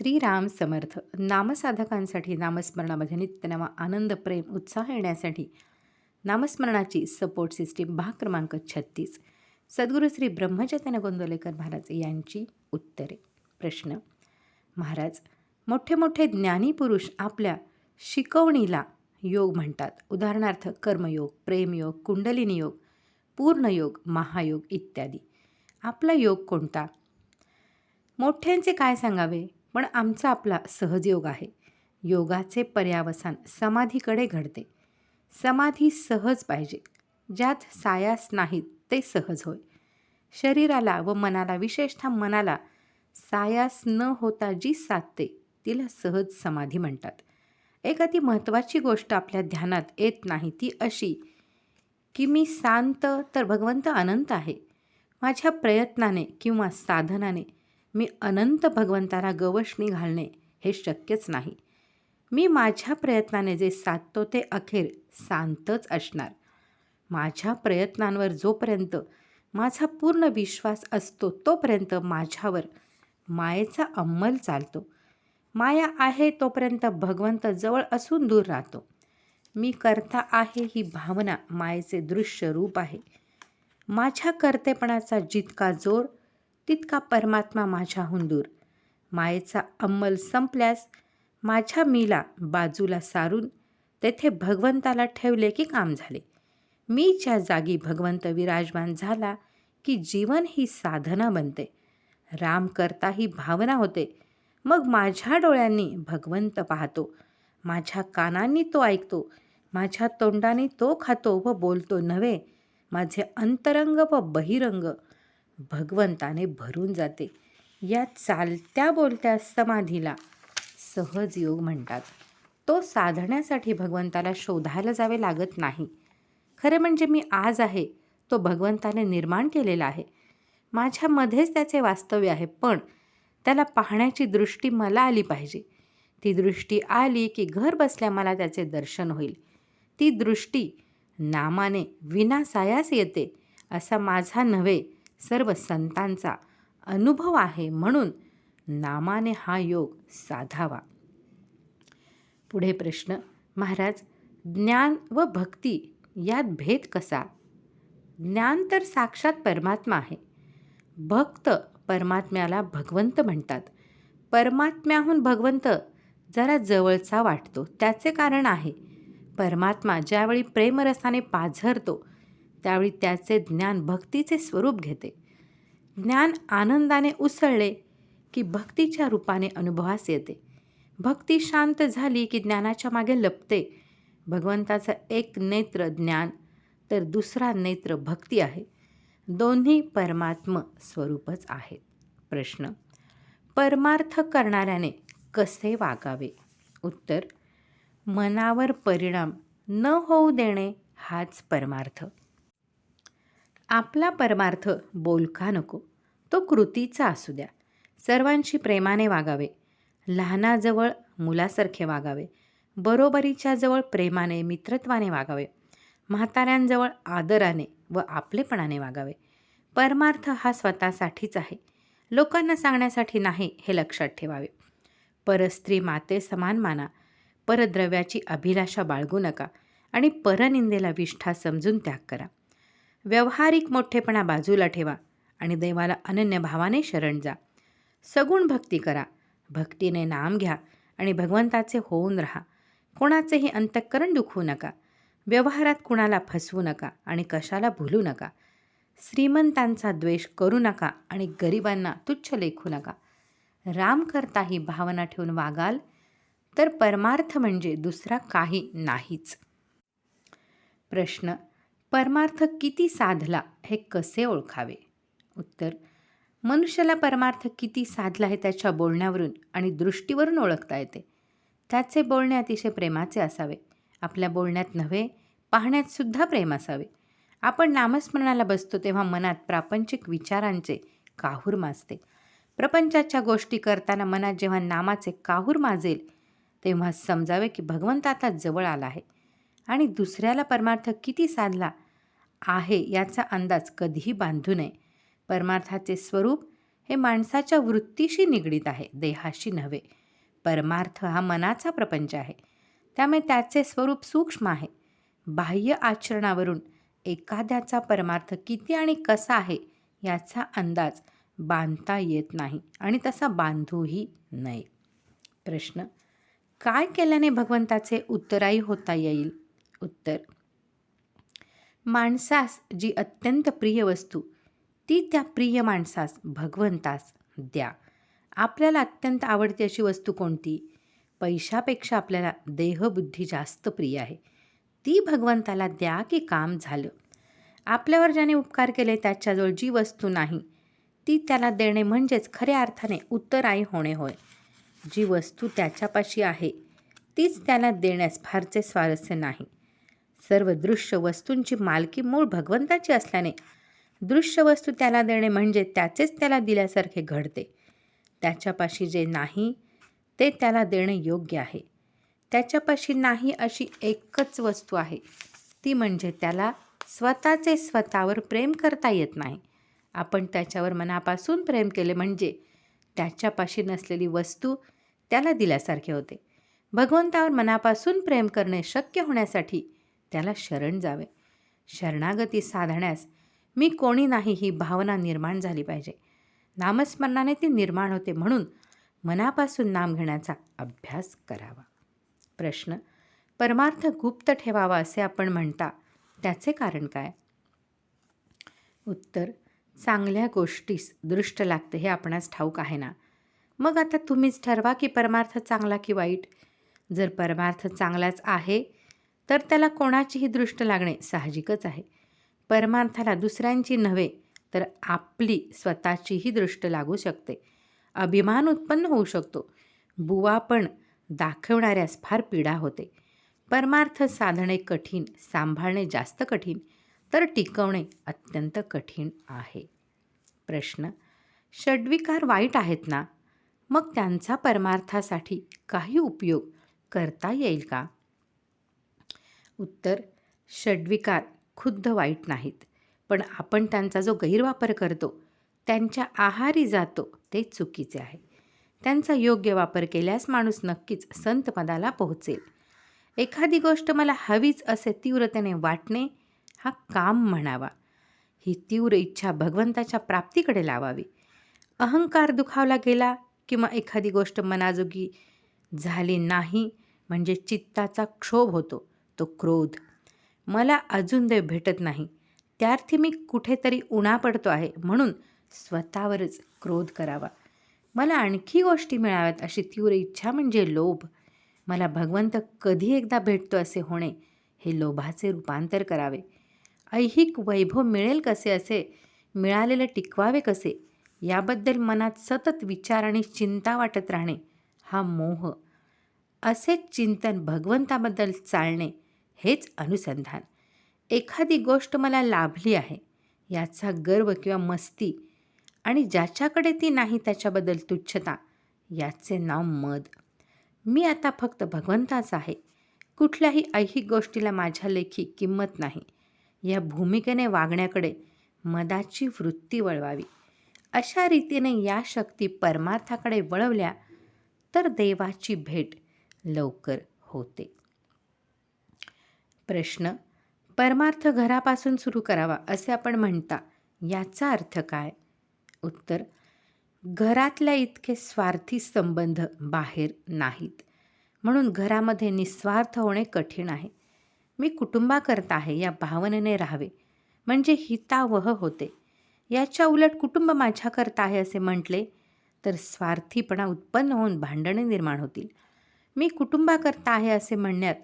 श्रीराम समर्थ. नामसाधकांसाठी नामस्मरणामध्ये नित्यनवा आनंद प्रेम उत्साह येण्यासाठी नामस्मरणाची support system भाग क्रमांक छत्तीस. सद्गुरू श्री ब्रह्मचैतन्य गोंदवलेकर महाराज यांची उत्तरे. प्रश्न. महाराज मोठे मोठे ज्ञानी पुरुष आपल्या शिकवणीला योग म्हणतात. उदाहरणार्थ कर्मयोग प्रेमयोग कुंडलिनी योग पूर्णयोग महायोग इत्यादी. आपला योग कोणता? मोठ्यांचे काय सांगावे? पण आमचा आपला सहजयोग आहे. योगाचे पर्यावसान समाधीकडे घडते. समाधी सहज पाहिजे. ज्यात सायास नाहीत ते सहज होय. शरीराला व मनाला विशेषतः मनाला सायास न होता जी साधते तिला सहज समाधी म्हणतात. एक अति महत्त्वाची गोष्ट आपल्या ध्यानात येत नाही ती अशी की मी शांत तर भगवंत अनंत आहे. माझ्या प्रयत्नाने किंवा साधनाने मी अनंत भगवंताला गवशणी घालणे हे शक्यच नाही. मी माझ्या प्रयत्नाने जे साधतो ते अखेर शांतच असणार. माझ्या प्रयत्नांवर जोपर्यंत माझा पूर्ण विश्वास असतो तोपर्यंत माझ्यावर मायेचा अंमल चालतो. माया आहे तोपर्यंत भगवंत जवळ असून दूर राहतो. मी करता आहे ही भावना मायेचे दृश्य रूप आहे. माझ्या कर्तेपणाचा जितका जोर तितका परमात्मा माझ्याहून दूर. मायेचा अंमल संपल्यास माझ्या मीला बाजूला सारून तेथे भगवंताला ठेवले की काम झाले. मीच्या जागी भगवंत विराजमान झाला की जीवन ही साधना बनते. राम करता ही भावना होते. मग माझ्या डोळ्यांनी भगवंत पाहतो. माझ्या कानांनी तो ऐकतो. माझ्या तोंडाने तो खातो व बोलतो नव्हे. माझे अंतरंग व बहिरंग भगवंताने भरून जाते. या चालत्या बोलत्या समाधीला सहज योग म्हणतात. तो साधण्यासाठी भगवंताला शोधायला जावे लागत नाही. खरे म्हणजे मी आज आहे तो भगवंताने निर्माण केलेला आहे. माझ्यामध्येच त्याचे वास्तव्य आहे पण त्याला पाहण्याची दृष्टी मला आली पाहिजे. ती दृष्टी आली की घर बसल्या मला त्याचे दर्शन होईल. ती दृष्टी नामाने विनासायास येते असा माझा नव्हे सर्व संतांचा अनुभव आहे म्हणून नामाने हा योग साधावा. पुढे प्रश्न महाराज ज्ञान व भक्ती यात भेद कसा? ज्ञान तर साक्षात परमात्मा आहे. भक्त परमात्म्याला भगवंत म्हणतात. परमात्म्याहून भगवंत जरा जवळचा वाटतो त्याचे कारण आहे. परमात्मा ज्यावेळी प्रेमरसाने पाझरतो त्यावेळी त्याचे ज्ञान भक्तीचे स्वरूप घेते. ज्ञान आनंदाने उसळले की भक्तीच्या रूपाने अनुभवास येते. भक्ती शांत झाली की ज्ञानाच्या मागे लपते. भगवंताचं एक नेत्र ज्ञान तर दुसरा नेत्र भक्ती आहे. दोन्ही परमात्म स्वरूपच आहेत. प्रश्न परमार्थ करणाऱ्याने कसे वागावे? उत्तर मनावर परिणाम न होऊ देणे हाच परमार्थ. आपला परमार्थ बोलका नको. तो कृतीचा असू द्या. सर्वांशी प्रेमाने वागावे. लहानाजवळ मुलासारखे वागावे. बरोबरीच्या जवळ प्रेमाने मित्रत्वाने वागावे. म्हाताऱ्यांजवळ आदराने व आपलेपणाने वागावे. परमार्थ हा स्वतःसाठीच आहे. लोकांना सांगण्यासाठी नाही हे लक्षात ठेवावे. परस्त्री माते समान माना. परद्रव्याची अभिलाषा बाळगू नका आणि परनिंदेला विष्ठा समजून त्याग करा. व्यवहारिक मोठेपणा बाजूला ठेवा आणि देवाला अनन्य भावाने शरण जा. सगुण भक्ती करा. भक्तीने नाम घ्या आणि भगवंताचे होऊन राहा. कोणाचेही अंतःकरण दुखवू नका. व्यवहारात कुणाला फसवू नका आणि कशाला भुलू नका. श्रीमंतांचा द्वेष करू नका आणि गरिबांना तुच्छ लेखू नका. राम करता ही भावना ठेवून वागाल तर परमार्थ म्हणजे दुसरा काही नाहीच. प्रश्न परमार्थ किती साधला हे कसे ओळखावे? उत्तर मनुष्याला परमार्थ किती साधला हे त्याच्या बोलण्यावरून आणि दृष्टीवरून ओळखता येते. त्याचे बोलणे अतिशय प्रेमाचे असावे. आपल्या बोलण्यात नव्हे पाहण्यात सुद्धा प्रेम असावे. आपण नामस्मरणाला बसतो तेव्हा मनात प्रापंचिक विचारांचे काहूर माजते. प्रपंचाच्या गोष्टी करताना मनात जेव्हा नामाचे काहूर माजेल तेव्हा समजावे की भगवंत आता जवळ आला आहे. आणि दुसऱ्याला परमार्थ किती साधला आहे याचा अंदाज कधीही बांधू नये. परमार्थाचे स्वरूप हे माणसाच्या वृत्तीशी निगडीत आहे देहाशी नव्हे. परमार्थ हा मनाचा प्रपंच आहे. त्यामुळे त्याचे स्वरूप सूक्ष्म आहे. बाह्य आचरणावरून एखाद्याचा परमार्थ किती आणि कसा आहे याचा अंदाज बांधता येत नाही आणि तसा बांधूही नये. प्रश्न. काय केल्याने भगवंताचे उत्तराई होता येईल? उत्तर. माणसास जी अत्यंत प्रिय वस्तू ती त्या प्रिय माणसास भगवंतास द्या. आपल्याला अत्यंत आवडती अशी वस्तू कोणती? पैशापेक्षा आपल्याला देहबुद्धी जास्त प्रिय आहे. ती भगवंताला द्या की काम झालं. आपल्यावर ज्याने उपकार केले त्याच्याजवळ जी वस्तू नाही ती त्याला देणे म्हणजेच खऱ्या अर्थाने उत्तराई होणे होय. जी वस्तू त्याच्यापाशी आहे तीच त्याला देण्यास फारसे स्वारस्य नाही. सर्व दृश्य वस्तूंची मालकी मूळ भगवंताची असल्याने दृश्य वस्तू त्याला देणे म्हणजे त्याचेच त्याला दिल्यासारखे घडते. त्याच्यापाशी जे नाही ते त्याला देणे योग्य आहे. त्याच्यापाशी नाही अशी एकच वस्तू आहे. ती म्हणजे त्याला स्वतःचे स्वतःवर प्रेम करता येत नाही. आपण त्याच्यावर मनापासून प्रेम केले म्हणजे त्याच्यापाशी नसलेली वस्तू त्याला दिल्यासारखे होते. भगवंतावर मनापासून प्रेम करणे शक्य होण्यासाठी त्याला शरण जावे. शरणागती साधण्यास मी कोणी नाही ही भावना निर्माण झाली पाहिजे. नामस्मरणाने ती निर्माण होते म्हणून मनापासून नाम घेण्याचा अभ्यास करावा. प्रश्न परमार्थ गुप्त ठेवावा असे आपण म्हणता त्याचे कारण काय? उत्तर चांगल्या गोष्टीस दृष्ट लागते हे आपणास ठाऊक आहे ना? मग आता तुम्हीच ठरवा की परमार्थ चांगला की वाईट. जर परमार्थ चांगलाच आहे तर त्याला कोणाचीही दृष्ट लागणे साहजिकच आहे. परमार्थाला दुसऱ्यांची नव्हे तर आपली स्वतःचीही दृष्ट लागू शकते. अभिमान उत्पन्न होऊ शकतो. बुवा पण दाखवणाऱ्यास फार पीडा होते. परमार्थ साधणे कठीण सांभाळणे जास्त कठीण तर टिकवणे अत्यंत कठीण आहे. प्रश्न षड्विकार वाईट आहेत ना? मग त्यांचा परमार्थासाठी काही उपयोग करता येईल का? उत्तर षड्विकार खुद्द वाईट नाहीत. पण आपण त्यांचा जो गैरवापर करतो त्यांच्या आहारी जातो ते चुकीचे आहे. त्यांचा योग्य वापर केल्यास माणूस नक्कीच संतपदाला पोहोचेल. एखादी गोष्ट मला हवीच असे तीव्रतेने वाटणे हा काम म्हणावा. ही तीव्र इच्छा भगवंताच्या प्राप्तीकडे लावावी. अहंकार दुखावला गेला किंवा एखादी गोष्ट मनाजोगी झाली नाही म्हणजे चित्ताचा क्षोभ होतो. तो क्रोध. मला अजून देव भेटत नाही. त्यार्थी मी कुठेतरी उणा पडतो आहे म्हणून स्वतःवरच क्रोध करावा. मला आणखी गोष्टी मिळाव्यात अशी तीव्र इच्छा म्हणजे लोभ. मला भगवंत कधी एकदा भेटतो असे होणे हे लोभाचे रूपांतर करावे. ऐहिक वैभव मिळेल कसे असे? मिळालेले टिकवावे कसे? याबद्दल मनात सतत विचार आणि चिंता वाटत राहणे हा मोह. असेच चिंतन भगवंताबद्दल चालणे हेच अनुसंधान. एखादी गोष्ट मला लाभली आहे याचा गर्व किंवा मस्ती आणि ज्याच्याकडे ती नाही त्याच्याबद्दल तुच्छता याचे नाव मद. मी आता फक्त भगवंताच आहे. कुठल्याही ऐहिक गोष्टीला माझ्या लेखी किंमत नाही. या भूमिकेने वागण्याकडे मदाची वृत्ती वळवावी. अशा रीतीने या शक्ती परमार्थाकडे वळवल्या तर देवाची भेट लवकर होते. प्रश्न परमार्थ घरापासून सुरू करावा असे आपण म्हणता याचा अर्थ काय? उत्तर घरातल्या इतके स्वार्थी संबंध बाहेर नाहीत. म्हणून घरामध्ये निस्वार्थ होणे कठीण आहे. मी कुटुंबाकरता आहे या भावनेने राहावे. म्हणजे हितावह होते. याच्या उलट कुटुंब माझ्याकरता आहे असे म्हटले तर स्वार्थीपणा उत्पन्न होऊन भांडणे निर्माण होतील. मी कुटुंबाकरता आहे असे म्हणण्यात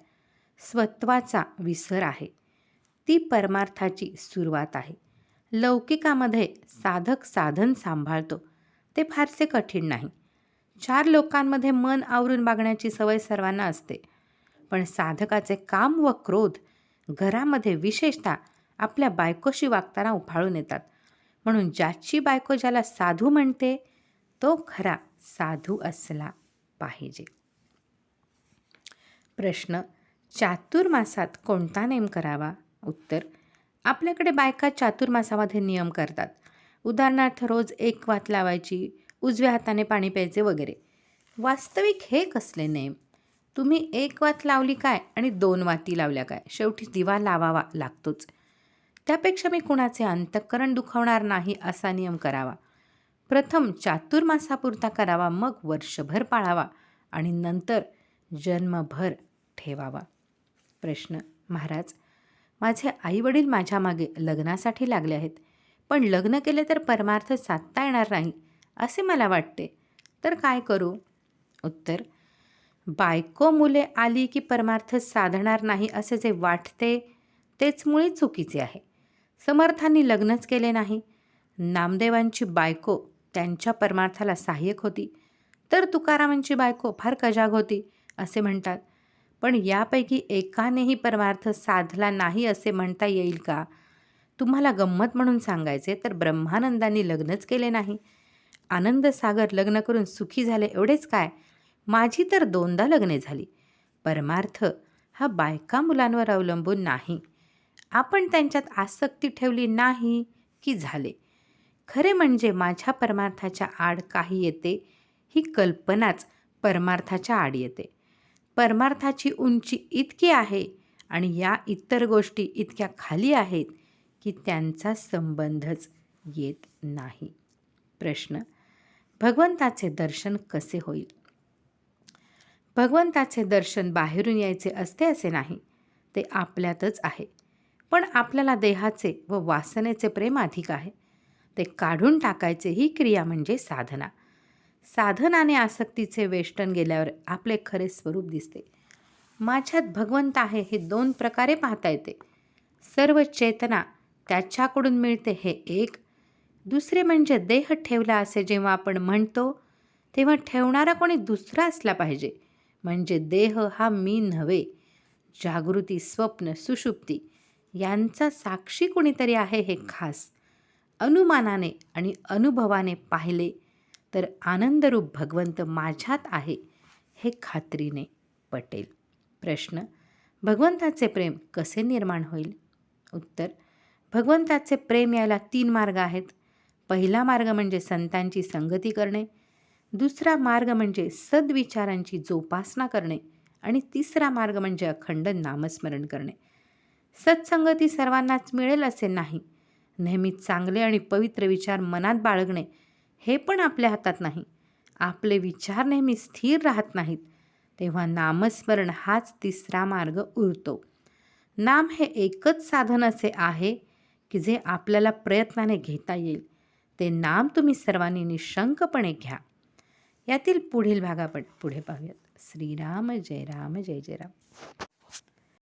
स्वत्वाचा विसर आहे. ती परमार्थाची सुरुवात आहे. लौकिकामध्ये साधक साधन सांभाळतो. ते फारसे कठीण नाही. चार लोकांमध्ये मन आवरून वागण्याची सवय सर्वांना असते. पण साधकाचे काम व क्रोध घरामध्ये विशेषतः आपल्या बायकोशी वागताना उफाळून येतात. म्हणून ज्याची बायको ज्याला साधू म्हणते तो खरा साधू असला पाहिजे. प्रश्न चातुर्मासात कोणता नेम करावा? उत्तर आपल्याकडे बायका चातुर्मासामध्ये नियम करतात. उदाहरणार्थ रोज एक वात लावायची उजव्या हाताने पाणी प्यायचे वगैरे. वास्तविक हे कसले नेम? तुम्ही एक वात लावली काय आणि दोन वाती लावल्या काय? शेवटी दिवा लावावा लागतोच. त्यापेक्षा मी कुणाचे अंतःकरण दुखवणार नाही असा नियम करावा. प्रथम चातुर्मासापुरता करावा मग वर्षभर पाळावा आणि नंतर जन्मभर ठेवावा. प्रश्न. महाराज माझे आईवडील माझ्या मागे लग्नासाठी लागले आहेत. पण लग्न केले तर परमार्थ साधता येणार नाही असे मला वाटते. तर काय करू? उत्तर बायको मुले आली की परमार्थ साधणार नाही असे जे वाटते तेच मुळी चुकीचे आहे. समर्थांनी लग्नच केले नाही. नामदेवांची बायको त्यांच्या परमार्थाला सहाय्यक होती. तर तुकारामांची बायको फार कजाग होती असे म्हणतात. पण यापैकी एकानेही परमार्थ साधला नाही असे म्हणता येईल का? तुम्हाला गंमत म्हणून सांगायचे तर ब्रह्मानंदांनी लग्नच केले नाही. आनंदसागर लग्न करून सुखी झाले एवढेच काय? माझी तर दोनदा लग्ने झाली. परमार्थ हा बायका मुलांवर अवलंबून नाही. आपण त्यांच्यात आसक्ती ठेवली नाही की झाले. खरे म्हणजे माझ्या परमार्थाच्या आड काही येते ही कल्पनाच परमार्थाच्या आड येते. परमार्थाची उंची इतकी आहे आणि या इतर गोष्टी इतक्या खाली आहेत की त्यांचा संबंधच येत नाही. प्रश्न भगवंताचे दर्शन कसे होईल? भगवंताचे दर्शन बाहेरून यायचे असते असे नाही ते आपल्यातच आहे. पण आपल्याला देहाचे व वासनेचे प्रेम अधिक आहे. ते काढून टाकायचे ही क्रिया म्हणजे साधना. साधनाने आसक्तीचे वेष्टन गेल्यावर आपले खरे स्वरूप दिसते. माझ्यात भगवंत आहे हे दोन प्रकारे पाहता येते. सर्व चेतना त्याच्याकडून मिळते हे एक. दुसरे म्हणजे देह ठेवला असे जेव्हा आपण म्हणतो तेव्हा ठेवणारा कोणी दुसरा असला पाहिजे. म्हणजे देह हा मी नव्हे. जागृती स्वप्न सुषुप्ती यांचा साक्षी कोणीतरी आहे हे खास. अनुमानाने आणि अनुभवाने पाहिले तर आनंदरूप भगवंत माझ्यात आहे हे खात्रीने पटेल. प्रश्न भगवंताचे प्रेम कसे निर्माण होईल? उत्तर भगवंताचे प्रेम यायला तीन मार्ग आहेत. पहिला मार्ग म्हणजे संतांची संगती करणे. दुसरा मार्ग म्हणजे सद्विचारांची जोपासना करणे. आणि तिसरा मार्ग म्हणजे अखंड नामस्मरण करणे. सत्संगती सर्वांनाच मिळेल असे नाही. नेहमी चांगले आणि पवित्र विचार मनात बाळगणे हे पण आपल्या हातात नाही. आपले विचार नेहमी स्थिर राहत नाहीत. तेव्हा नामस्मरण हाच तिसरा मार्ग उरतो. नाम हे एकच साधन असे आहे की जे आपल्याला प्रयत्नाने घेता येईल. ते नाम तुम्ही सर्वांनी निशंकपणे घ्या. यातील पुढील भागापट पुढे पाहूयात. श्रीराम जय राम जय जय राम.